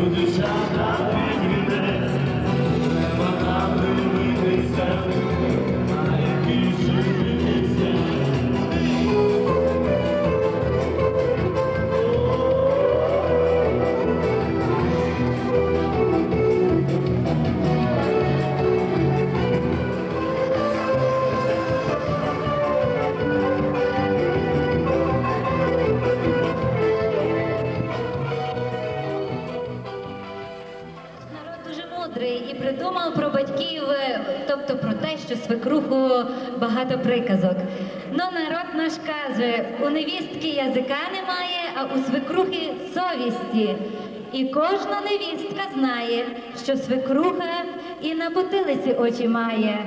дівчата, підійде, треба там дивитися. Що свекруху багато приказок. Ну, народ наш каже, у невістки язика немає, а у свекрухи совісті. І кожна невістка знає, що свекруха і на потилиці очі має.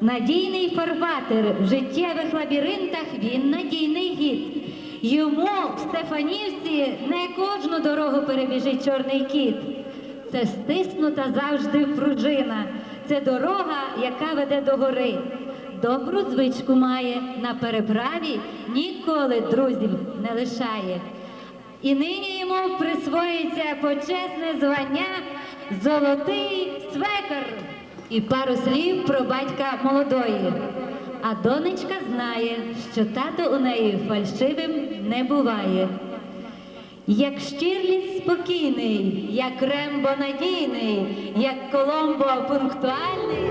Надійний фарватер в життєвих лабіринтах він надійний гід. Йому в Стефанівці не кожну дорогу перебіжить чорний кіт. Це стиснута завжди пружина. Це дорога, яка веде до гори. Добру звичку має на переправі, ніколи друзів не лишає. І нині йому присвоїться почесне звання Золотий свекар. І пару слів про батька молодої. А донечка знає, що тато у неї фальшивим не буває. Як Штірліц спокійний, як Рембо надійний, як Коломбо пунктуальний,